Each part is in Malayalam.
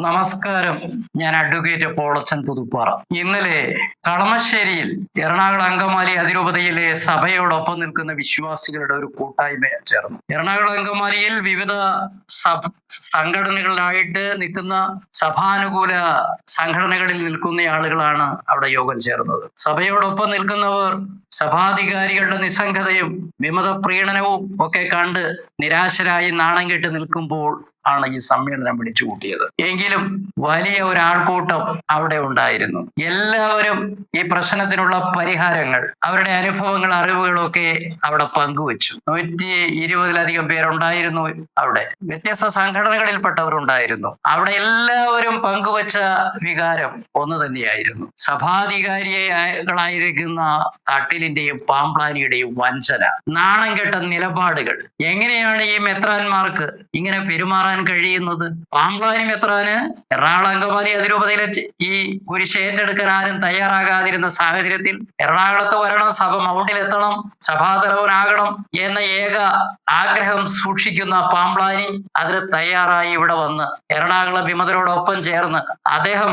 നമസ്കാരം. ഞാൻ അഡ്വക്കേറ്റ് പോളച്ചൻ പുതുപ്പാറ. ഇന്നലെ കളമശ്ശേരിയിൽ എറണാകുളം അങ്കമാലി അതിരൂപതയിലെ സഭയോടൊപ്പം നിൽക്കുന്ന വിശ്വാസികളുടെ ഒരു കൂട്ടായ്മ ചേർന്നു. എറണാകുളം അങ്കമാലിയിൽ വിവിധ സഭ സംഘടനകളിലായിട്ട് നിൽക്കുന്ന സഭാനുകൂല സംഘടനകളിൽ നിൽക്കുന്ന ആളുകളാണ് അവിടെ യോഗം ചേർന്നത്. സഭയോടൊപ്പം നിൽക്കുന്നവർ സഭാധികാരികളുടെ നിസ്സംഗതയും വിമത പ്രീണനവും ഒക്കെ കണ്ട് നിരാശരായി നാണം കെട്ട് നിൽക്കുമ്പോൾ ആണ് ഈ സമ്മേളനം വിളിച്ചു കൂട്ടിയത് എങ്കിലും വലിയ ഒരാൾക്കൂട്ടം അവിടെ ഉണ്ടായിരുന്നു. എല്ലാവരും ഈ പ്രശ്നത്തിനുള്ള പരിഹാരങ്ങൾ അവരുടെ അനുഭവങ്ങൾ അറിവുകളൊക്കെ അവിടെ പങ്കുവച്ചു. നൂറ്റി ഇരുപതിലധികം പേരുണ്ടായിരുന്നു അവിടെ. വ്യത്യസ്ത സംഘടനകളിൽപ്പെട്ടവരുണ്ടായിരുന്നു. അവിടെ എല്ലാവരും പങ്കുവച്ച വികാരം ഒന്ന് തന്നെയായിരുന്നു. സഭാധികാരികളായിരിക്കുന്ന തട്ടിലിന്റെയും പാമ്പ്ലാനിയുടെയും വഞ്ചന നാണം കെട്ട നിലപാടുകൾ. എങ്ങനെയാണ് ഈ മെത്രാന്മാർക്ക് ഇങ്ങനെ പെരുമാറാൻ കഴിയുന്നത്? പാമ്പ്ലാനി മെത്രാന് എറണാകുളം അങ്കമാലി അതിരൂപതയിലെ ഈ കുരിശേറ്റെടുക്കാൻ ആരും ആരും തയ്യാറാകാതിരുന്ന സാഹചര്യത്തിൽ എറണാകുളത്ത് വരണം സഭ മൗണ്ടിലെത്തണം സഭാതലവനാകണം എന്ന ഏക ആഗ്രഹം സൂക്ഷിക്കുന്ന പാമ്പ്ലാനി അതിന് തയ്യാറായി ഇവിടെ വന്ന് എറണാകുളം വിമതരോടൊപ്പം ചേർന്ന് അദ്ദേഹം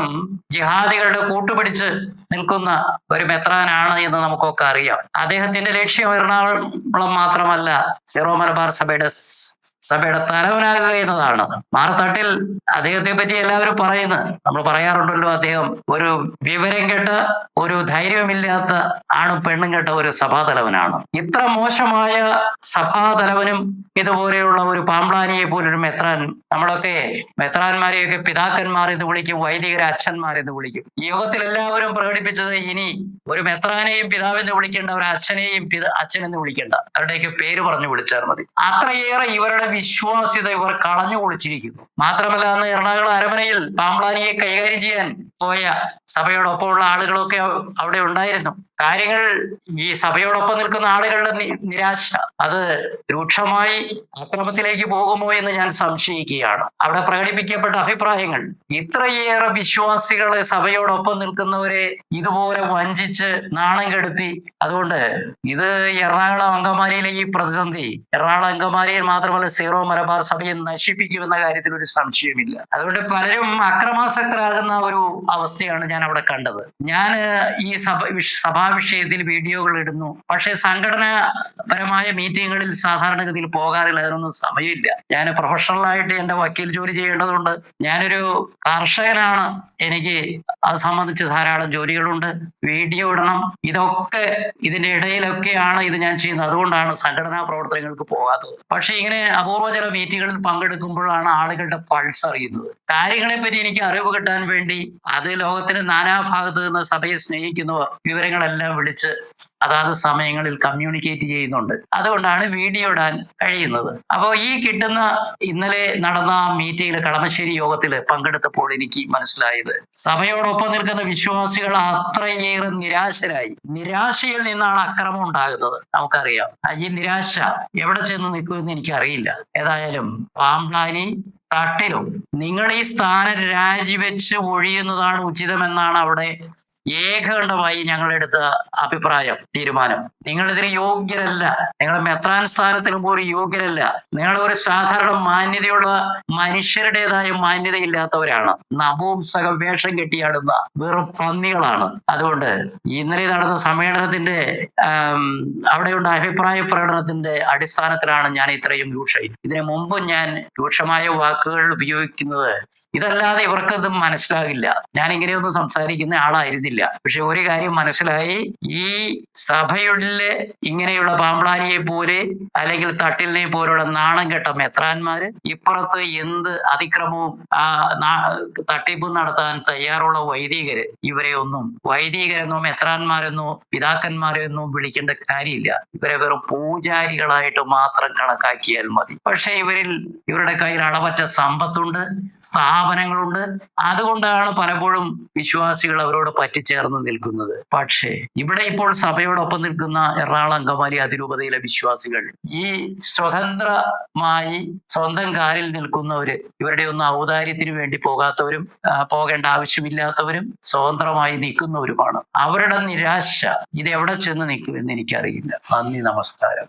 ജിഹാദികളുടെ കൂട്ടുപിടിച്ച് നിൽക്കുന്ന ഒരു മെത്രാനാണ് എന്ന് നമുക്കൊക്കെ അറിയാം. അദ്ദേഹത്തിന്റെ ലക്ഷ്യം എറണാകുളം മാത്രമല്ല. സിറോ മലബാർ സഭയുടെ സഭയുടെ തലവനാകുക എന്നതാണ് മാറത്തട്ടിൽ അദ്ദേഹത്തെ പറ്റി എല്ലാവരും പറയുന്നു. നമ്മൾ പറയാറുണ്ടല്ലോ അദ്ദേഹം ഒരു വിവരം കെട്ട ഒരു ധൈര്യമില്ലാത്ത ആണും പെണ്ണും കെട്ട ഒരു സഭാതലവനാണ്. ഇത്ര മോശമായ സഭാതലവനും ഇതുപോലെയുള്ള ഒരു പാമ്പ്ലാനിയെ പോലൊരു മെത്രാൻ നമ്മളൊക്കെ മെത്രാന്മാരെയൊക്കെ പിതാക്കന്മാർ എന്ന് വിളിക്കും വൈദികരെ അച്ഛന്മാർ എന്ന് വിളിക്കും. യോഗത്തിൽ എല്ലാവരും പ്രകടിപ്പിച്ചത് ഇനി ഒരു മെത്രാനെയും പിതാവെന്ന് വിളിക്കേണ്ട ഒരു അച്ഛനെയും അച്ഛനെന്ന് വിളിക്കേണ്ട. അവരുടെയൊക്കെ പേര് പറഞ്ഞു വിളിച്ചാൽ മതി. അത്രയേറെ ഇവരുടെ വിശ്വാസ്യത ഇവർ കളഞ്ഞു കുളിച്ചിരിക്കുന്നു മാത്രമല്ല അന്ന് എറണാകുളം അരമനയിൽ പാമ്പ്ലാനിയെ കൈകാര്യം ചെയ്യാൻ പോയ സഭയോടൊപ്പമുള്ള ആളുകളൊക്കെ അവിടെ ഉണ്ടായിരുന്നു. കാര്യങ്ങൾ ഈ സഭയോടൊപ്പം നിൽക്കുന്ന ആളുകളുടെ നിരാശ അത് രൂക്ഷമായി അക്രമത്തിലേക്ക് പോകുമോ എന്ന് ഞാൻ സംശയിക്കുകയാണ്. അവിടെ പ്രകടിപ്പിക്കപ്പെട്ട അഭിപ്രായങ്ങൾ ഇത്രയേറെ വിശ്വാസികളെ സഭയോടൊപ്പം നിൽക്കുന്നവരെ ഇതുപോലെ വഞ്ചിച്ച് നാണം കെടുത്തി. അതുകൊണ്ട് ഇത് എറണാകുളം അങ്കമാലിയിലെ ഈ പ്രതിസന്ധി എറണാകുളം അങ്കമാലിയിൽ മാത്രമല്ല സീറോ മലബാർ സഭയെ നശിപ്പിക്കുമെന്ന കാര്യത്തിൽ ഒരു സംശയമില്ല അതുകൊണ്ട് പലരും അക്രമാസക്തരാകുന്ന ഒരു അവസ്ഥയാണ് ഞാൻ അവിടെ കണ്ടത്. ഞാൻ ഈ സഭ സഭാ വിഷയത്തിൽ വീഡിയോകൾ ഇടുന്നു. പക്ഷേ സംഘടനാപരമായ മീറ്റിങ്ങുകളിൽ സാധാരണഗതിയിൽ പോകാറില്ല. അതിനൊന്നും സമയമില്ല. ഞാൻ പ്രൊഫഷണലായിട്ട് എന്റെ വക്കീൽ ജോലി ചെയ്യേണ്ടതുണ്ട്. ഞാനൊരു കർഷകനാണ്. എനിക്ക് അത് സംബന്ധിച്ച് ധാരാളം ജോലികളുണ്ട്. വീഡിയോ ഇടണം. ഇതൊക്കെ ഇതിന്റെ ഇടയിലൊക്കെയാണ് ഇത് ഞാൻ ചെയ്യുന്നത്. അതുകൊണ്ടാണ് സംഘടനാ പ്രവർത്തനങ്ങൾക്ക് പോകാത്തത്. പക്ഷെ ഇങ്ങനെ അപൂർവ ചില മീറ്റിങ്ങുകളിൽ പങ്കെടുക്കുമ്പോഴാണ് ആളുകളുടെ പൾസ് അറിയുന്നത്. കാര്യങ്ങളെപ്പറ്റി എനിക്ക് അറിവ് കിട്ടാൻ വേണ്ടി അത് ലോകത്തിന്റെ നാനാഭാഗത്ത് നിന്ന് സഭയെ സ്നേഹിക്കുന്നവർ വിവരങ്ങളെല്ലാം വിളിച്ച് അതാത് സമയങ്ങളിൽ കമ്മ്യൂണിക്കേറ്റ് ചെയ്യുന്നുണ്ട്. അതുകൊണ്ടാണ് വീഡിയോ ഇടാൻ കഴിയുന്നത്. അപ്പോൾ ഈ കിട്ടുന്ന ഇന്നലെ നടന്ന മീറ്റിംഗിൽ കളമശ്ശേരി യോഗത്തിൽ പങ്കെടുത്തപ്പോൾ എനിക്ക് മനസ്സിലായത് സഭയോടൊപ്പം നിൽക്കുന്ന വിശ്വാസികൾ അത്രയേറെ നിരാശരായി. നിരാശയിൽ നിന്നാണ് അക്രമം ഉണ്ടാകുന്നത്. നമുക്കറിയാം. ഈ നിരാശ എവിടെ ചെന്ന് നിൽക്കുമെന്ന് എനിക്കറിയില്ല. ഏതായാലും പാമ്പ്ലാനി തട്ടിലും നിങ്ങൾ ഈ സ്ഥാനം രാജിവെച്ച് ഒഴിയുന്നതാണ് ഉചിതമെന്നാണ് അവിടെ ഏകകണ്ഠമായി ഞങ്ങളെടുത്ത അഭിപ്രായം തീരുമാനം. നിങ്ങൾ ഇതിന് യോഗ്യരല്ല. നിങ്ങൾ മെത്രാൻ സ്ഥാനത്തിന് പോലും യോഗ്യരല്ല. നിങ്ങൾ ഒരു സാധാരണ മാന്യതയുള്ള മനുഷ്യരുടേതായ മാന്യതയില്ലാത്തവരാണ്. നപുംസകം സഹവേഷം കെട്ടിയാടുന്ന വെറും പന്നികളാണ്. അതുകൊണ്ട് ഇന്നലെ നടന്ന സമ്മേളനത്തിന്റെ അവിടെയുള്ള അഭിപ്രായ പ്രകടനത്തിന്റെ അടിസ്ഥാനത്തിലാണ് ഞാൻ ഇത്രയും രൂക്ഷ ഇതിനു മുമ്പ് ഞാൻ രൂക്ഷമായ വാക്കുകൾ ഉപയോഗിക്കുന്നത് ഇതല്ലാതെ ഇവർക്കത് മനസ്സിലാകില്ല. ഞാൻ ഇങ്ങനെയൊന്നും സംസാരിക്കുന്ന ആളായിരുന്നില്ല. പക്ഷെ ഒരു കാര്യം മനസ്സിലായി. ഈ സഭയുള്ള ഇങ്ങനെയുള്ള പാമ്പളാരിയെ പോലെ അല്ലെങ്കിൽ തട്ടിലിനെ പോലുള്ള നാണം കെട്ട മെത്രാന്മാര് ഇപ്പുറത്ത് എന്ത് അതിക്രമവും തട്ടിപ്പും നടത്താൻ തയ്യാറുള്ള വൈദികര് ഇവരെ ഒന്നും വൈദികരെന്നോ മെത്രാന്മാരെന്നോ പിതാക്കന്മാരെന്നോ വിളിക്കേണ്ട കാര്യമില്ല. ഇവരെ വെറും പൂജാരികളായിട്ട് മാത്രം കണക്കാക്കിയാൽ മതി. പക്ഷെ ഇവരിൽ ഇവരുടെ കയ്യിൽ അളവറ്റ സമ്പത്തുണ്ട്. സ്ഥാപനങ്ങളുണ്ട്. അതുകൊണ്ടാണ് പലപ്പോഴും വിശ്വാസികൾ അവരോട് പറ്റിച്ചേർന്ന് നിൽക്കുന്നത്. പക്ഷേ ഇവിടെ ഇപ്പോൾ സഭയോടൊപ്പം നിൽക്കുന്ന എറണാകുളം അങ്കമാലി അതിരൂപതയിലെ വിശ്വാസികൾ ഈ സ്വതന്ത്രമായി സ്വന്തം കാലിൽ നിൽക്കുന്നവര് ഇവരുടെ ഒന്നും ഔദാര്യത്തിന് വേണ്ടി പോകാത്തവരും പോകേണ്ട ആവശ്യമില്ലാത്തവരും സ്വതന്ത്രമായി നിൽക്കുന്നവരുമാണ്. അവരുടെ നിരാശ ഇത് എവിടെ ചെന്ന് നിൽക്കുമെന്ന് എനിക്കറിയില്ല. നന്ദി നമസ്കാരം.